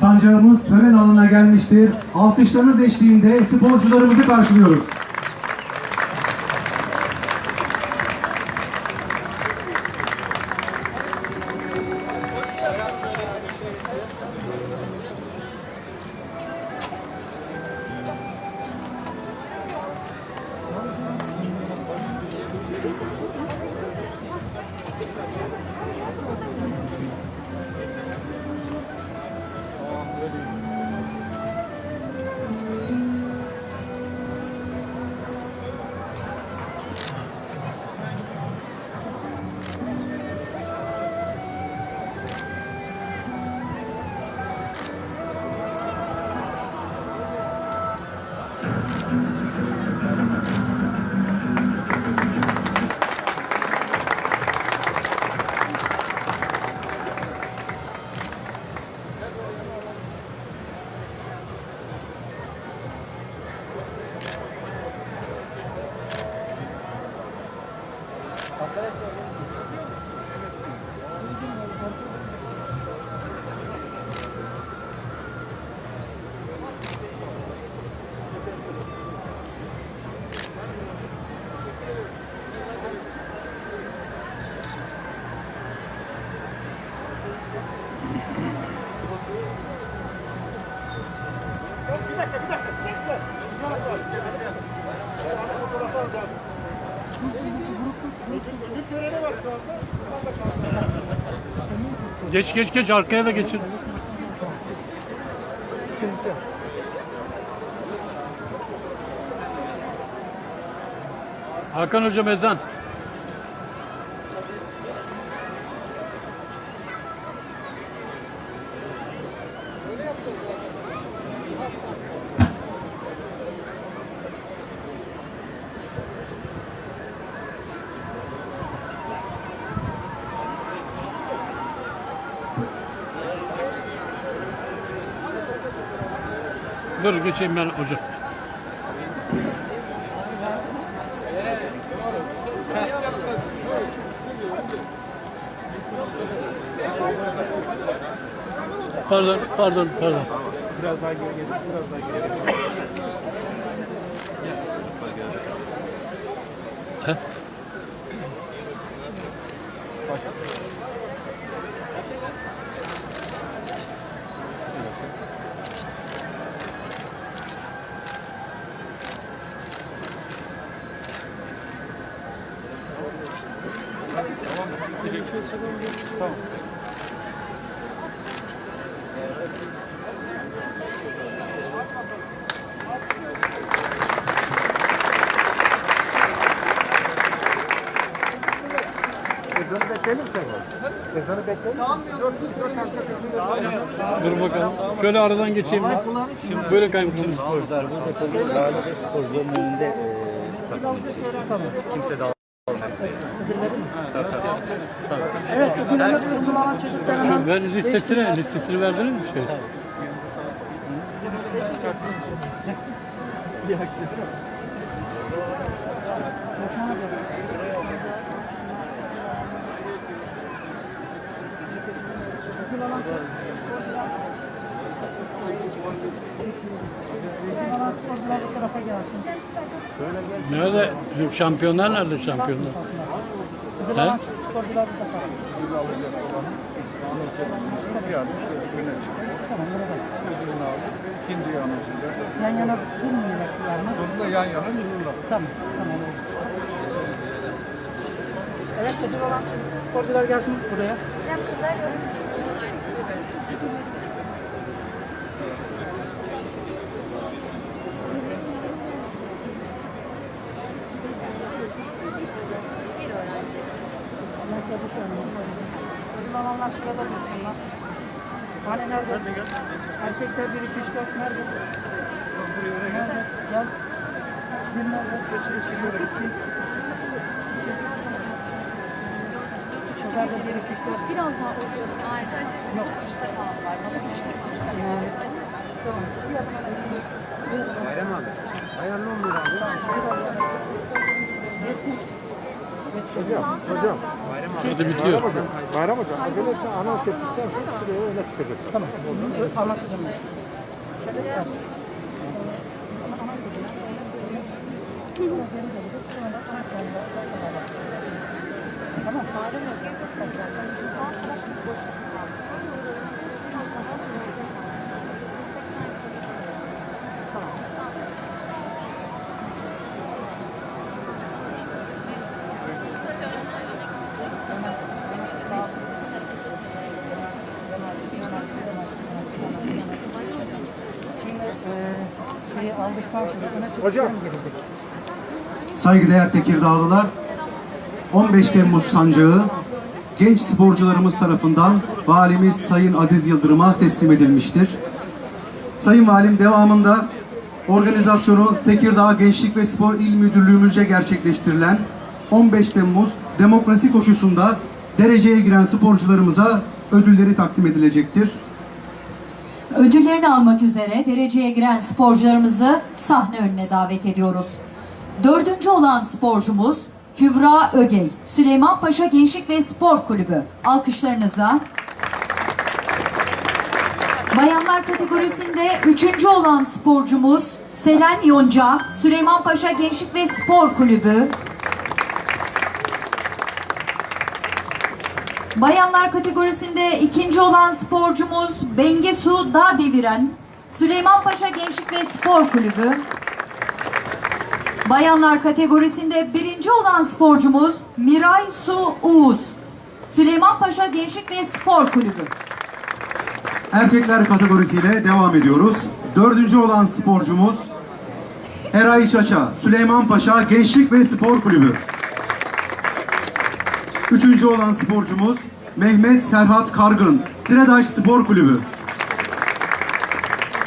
sancağımız tören alanına gelmiştir. Alkışlarınız eşliğinde sporcularımızı karşılıyoruz. Geç geç geç arkaya da geçin. Hakan Hocam ezan. Dur geçeyim ben hocam. Pardon, pardon, pardon. Biraz daha geri gelin, biraz daha geri Ezanı bekleyelim sen. Ezanı bekleyelim. Dur bakalım. Şöyle aradan geçeyim ben. Böyle şimdi. sporcular burada sporcuların önünde e, takım Evet, bugün ömür uygulanan çocuklarına Ben listesini, listesini verdiniz mi şey? tarafa gelsin. Nerede? Bizim şampiyonlar nerede şampiyonlar? Uygulanan sporcular bu tarafa. Yani şöyle öne çıkıyor. Tamam, burada. Öbürünü aldık. İkinci yanısında. Yan yana durmayacaklar mı? Sonunda yan yana yürürler. Tamam, tamam. Evet, ödül olan sporcular gelsin buraya. Ödül alanlar şurada dursunlar. Hani nerede? Erkekler 1, 2, 3, 4 nerede? Nerede? Gel. Bir nerede? İki. Şurada 1, 2, 3, 4. Biraz daha oturuyorum. Arkadaşlar yok. Üçte kaldılar. Bana üçte kaldılar. Bayram. Yetiş. Geç. Hadi bitiyor. Bayram hocam. Acele etme. Anons ettikten sonra şuraya öne çıkacak. Tamam. Anlatacağım ben. Aldıktan sonra öne çıkacağım gelecek. Saygıdeğer Tekirdağlılar, 15 Temmuz sancağı genç sporcularımız tarafından Valimiz Sayın Aziz Yıldırım'a teslim edilmiştir. Sayın Valim devamında organizasyonu Tekirdağ Gençlik ve Spor İl Müdürlüğümüzce gerçekleştirilen 15 Temmuz demokrasi koşusunda dereceye giren sporcularımıza ödülleri takdim edilecektir. Ödüllerini almak üzere dereceye giren sporcularımızı sahne önüne davet ediyoruz. Dördüncü olan sporcumuz Kübra Ögey, Süleymanpaşa Gençlik ve Spor Kulübü. Alkışlarınızla. Bayanlar kategorisinde üçüncü olan sporcumuz Selen Yonca, Süleymanpaşa Gençlik ve Spor Kulübü. Bayanlar kategorisinde ikinci olan sporcumuz Bengesu Dağ Deviren, Süleymanpaşa Gençlik ve Spor Kulübü. Bayanlar kategorisinde birinci olan sporcumuz Miray Su Uğuz, Süleymanpaşa Gençlik ve Spor Kulübü. Erkekler kategorisiyle devam ediyoruz. Dördüncü olan sporcumuz Eray Çaça, Süleymanpaşa Gençlik ve Spor Kulübü. Üçüncü olan sporcumuz Mehmet Serhat Kargın, Tiredaş Spor Kulübü.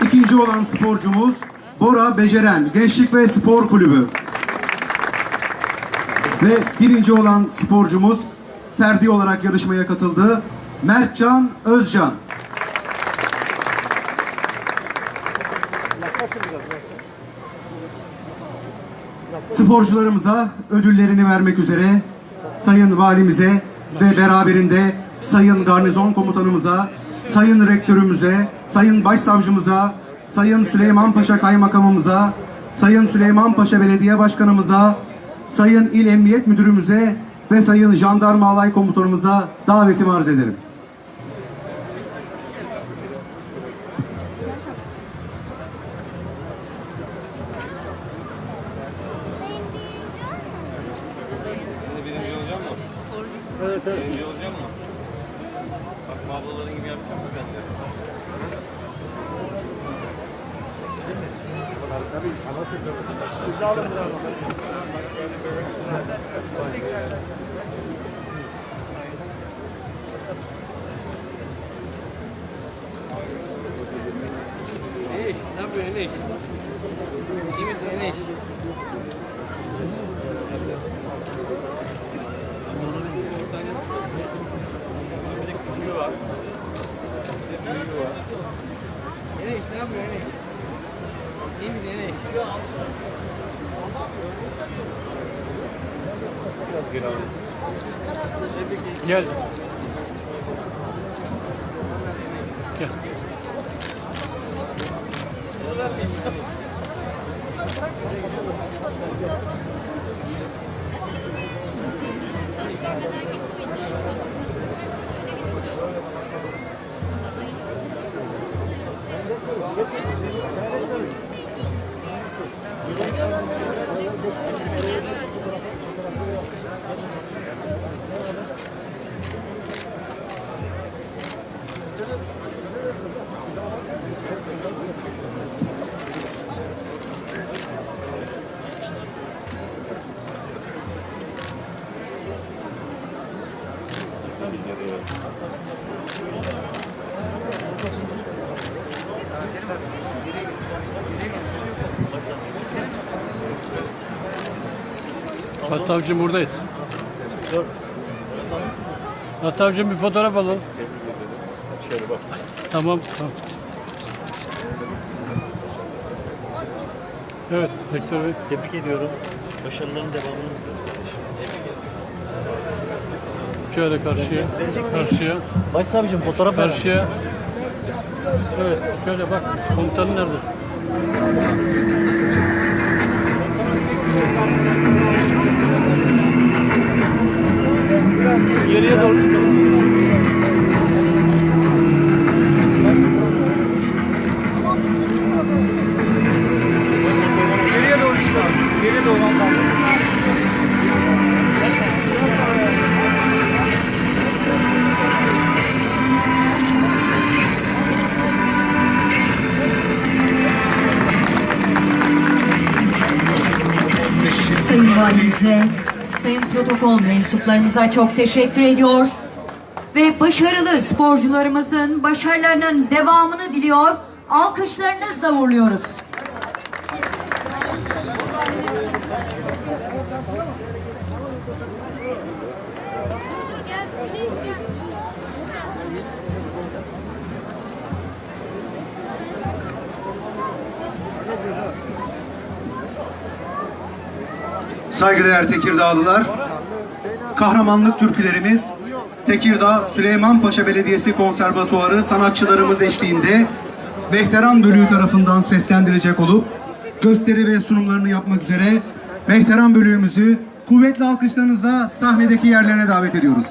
İkinci olan sporcumuz Bora Beceren, Gençlik ve Spor Kulübü. Ve birinci olan sporcumuz Ferdi olarak yarışmaya katıldı. Mertcan Özcan. Sporcularımıza ödüllerini vermek üzere Sayın Valimize ve beraberinde Sayın Garnizon Komutanımıza, Sayın Rektörümüze, Sayın Başsavcımıza, Sayın Süleymanpaşa Kaymakamımıza, Sayın Süleymanpaşa Belediye Başkanımıza, Sayın İl Emniyet Müdürümüze ve Sayın Jandarma Alay Komutanımıza davetimi arz ederim. Eneş, ne yapıyor Eneş? Ne yapıyor Eneş? Misin Eneş? Gel. Hastavcım buradayız. Hastavcım bir fotoğraf alalım. Şöyle bak. Tamam, tamam. Evet, Rektör Bey. Tebrik ediyorum. Başarıların devamını. Şöyle karşıya. Karşıya. Başsavcım fotoğraf ver. Karşıya. Evet. Şöyle bak. Komutanın nerede? Geriye doğru çıkalım. Mensuplarımıza çok teşekkür ediyor. Ve başarılı sporcularımızın başarılarının devamını diliyor. Alkışlarınızla uğurluyoruz. Saygıdeğer Tekirdağlılar, kahramanlık türkülerimiz Tekirdağ Süleymanpaşa Belediyesi Konservatuarı sanatçılarımız eşliğinde Behteran Bölüğü tarafından seslendirilecek olup gösteri ve sunumlarını yapmak üzere Behteran Bölüğümüzü kuvvetli alkışlarınızla sahnedeki yerlerine davet ediyoruz.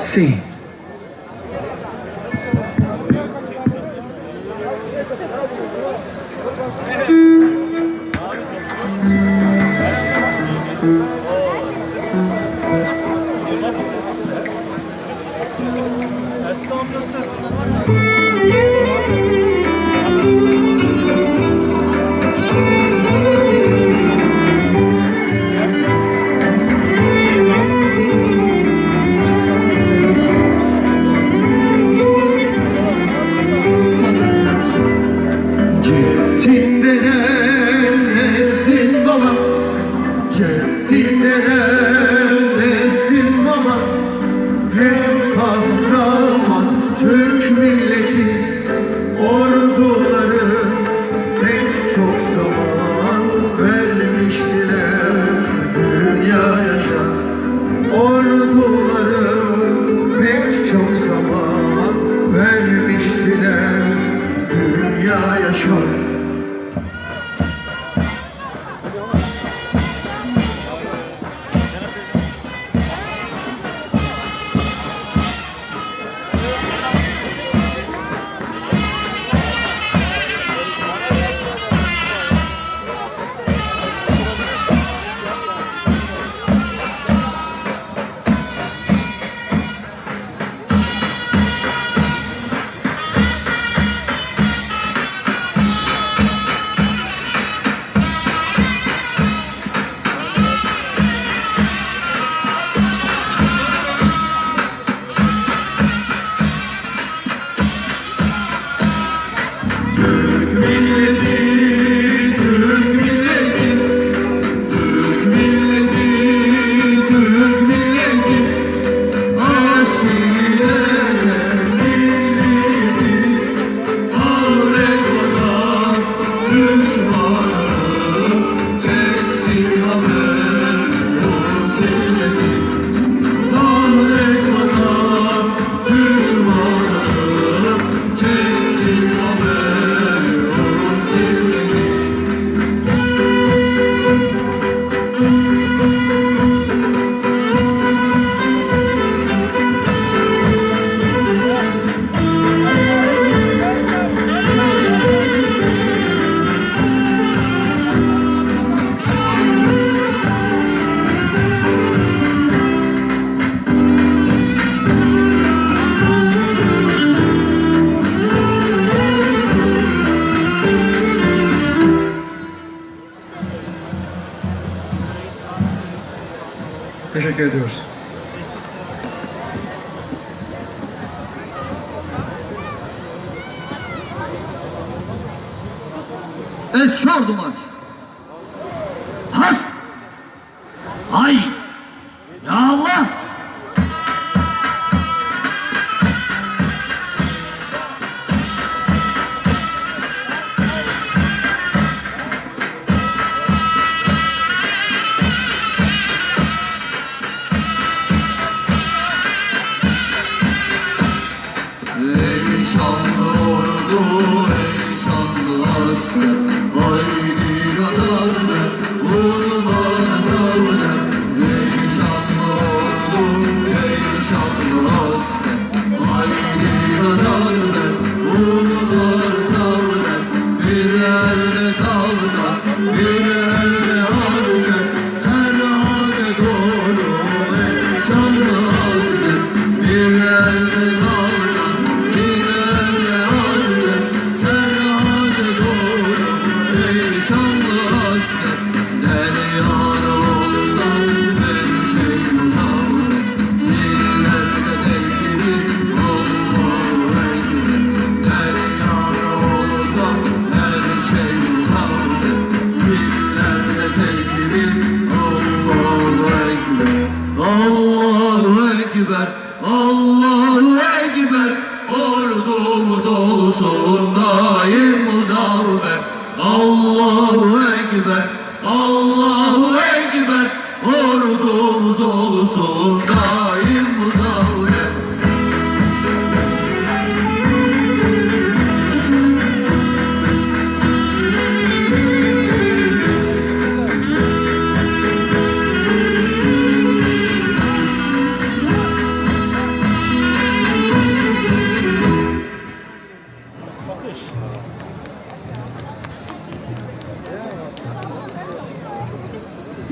Sí. sure. Eskar Dumaç. Has. Ay. Ekber Allahu Ekber. Ordumuz olsun daim.